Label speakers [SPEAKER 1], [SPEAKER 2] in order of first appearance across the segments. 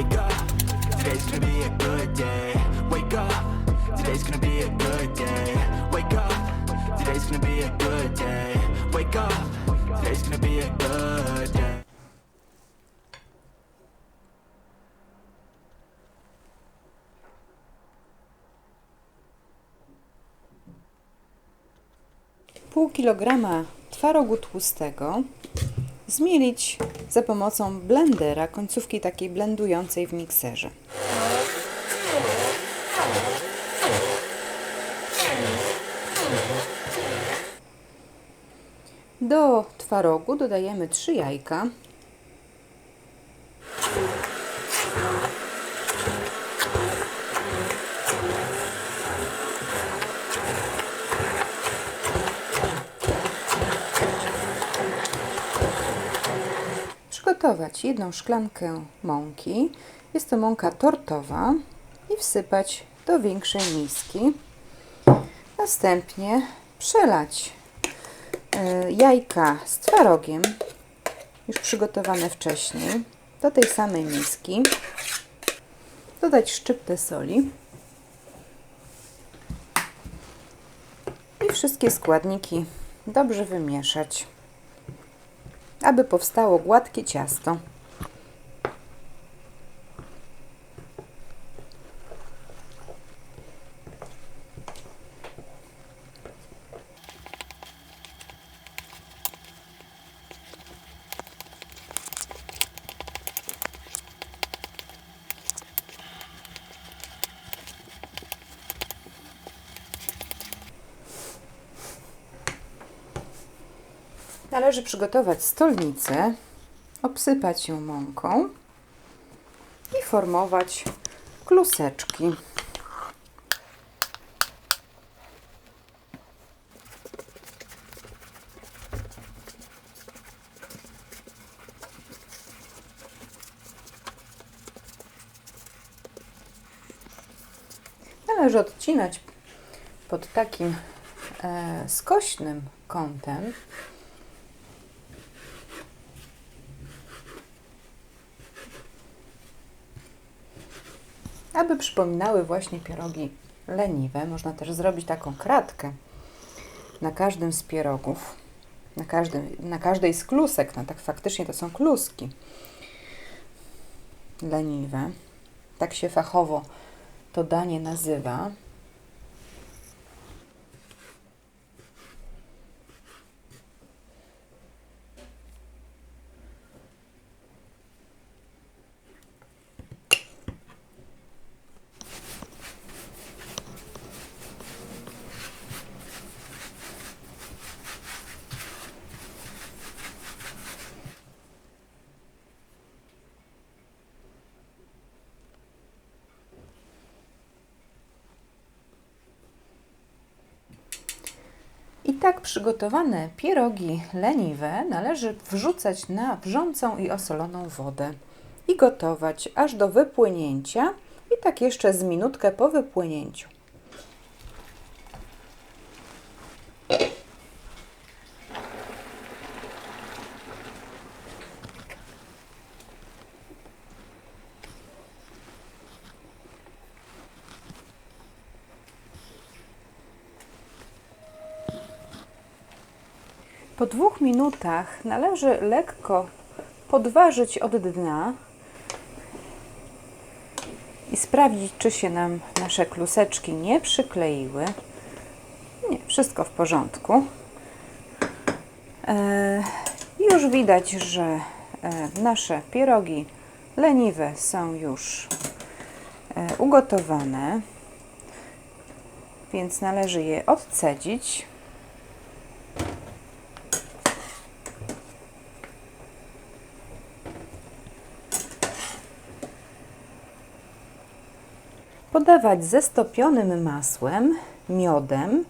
[SPEAKER 1] Wake up, today's gonna be a good day. Wake up, today's gonna be a good day. Wake up, today's gonna be a good day. Wake up, today's gonna be a good day.
[SPEAKER 2] pół kilograma twarogu tłustego zmielić za pomocą blendera, końcówki takiej blendującej w mikserze. Do twarogu dodajemy 3 jajka. Przygotować jedną szklankę mąki. Jest to mąka tortowa i wsypać do większej miski. Następnie przelać e, jajka z twarogiem, już przygotowane wcześniej, do tej samej miski. Dodać szczyptę soli. I wszystkie składniki dobrze wymieszać, aby powstało gładkie ciasto. Należy przygotować stolnicę, obsypać ją mąką i formować kluseczki. Należy odcinać pod takim e, skośnym kątem. Aby przypominały właśnie pierogi leniwe. Można też zrobić taką kratkę na każdym z pierogów, na, każdym, na każdej z klusek. No tak faktycznie to są kluski leniwe. Tak się fachowo to danie nazywa. Tak przygotowane pierogi leniwe należy wrzucać na wrzącą i osoloną wodę i gotować aż do wypłynięcia i tak jeszcze z minutkę po wypłynięciu. Po dwóch minutach należy lekko podważyć od dna i sprawdzić, czy się nam nasze kluseczki nie przykleiły. Nie, wszystko w porządku. E, już widać, że e, nasze pierogi leniwe są już e, ugotowane, więc należy je odcedzić. Podawać ze stopionym masłem, miodem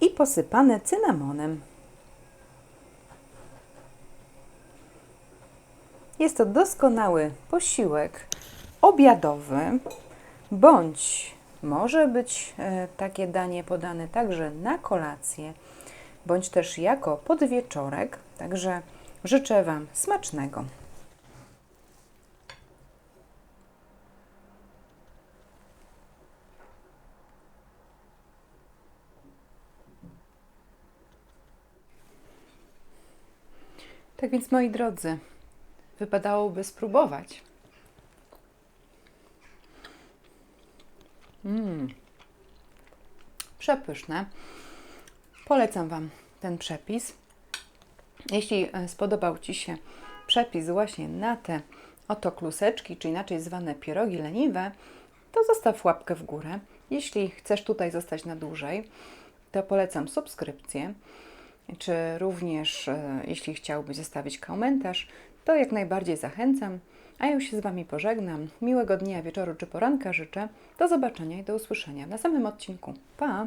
[SPEAKER 2] i posypane cynamonem. Jest to doskonały posiłek obiadowy, bądź może być e, takie danie podane także na kolację bądź też jako podwieczorek. Także życzę Wam smacznego. Tak więc, moi drodzy, wypadałoby spróbować. Mmm. Przepyszne. Polecam Wam ten przepis. Jeśli e, spodobał Ci się przepis właśnie na te oto kluseczki, czy inaczej zwane pierogi leniwe, to zostaw łapkę w górę. Jeśli chcesz tutaj zostać na dłużej, to polecam subskrypcję, czy również e, jeśli chciałbyś zostawić komentarz, to jak najbardziej zachęcam. A ja już się z Wami pożegnam. Miłego dnia, wieczoru czy poranka życzę. Do zobaczenia i do usłyszenia w następnym odcinku. Pa!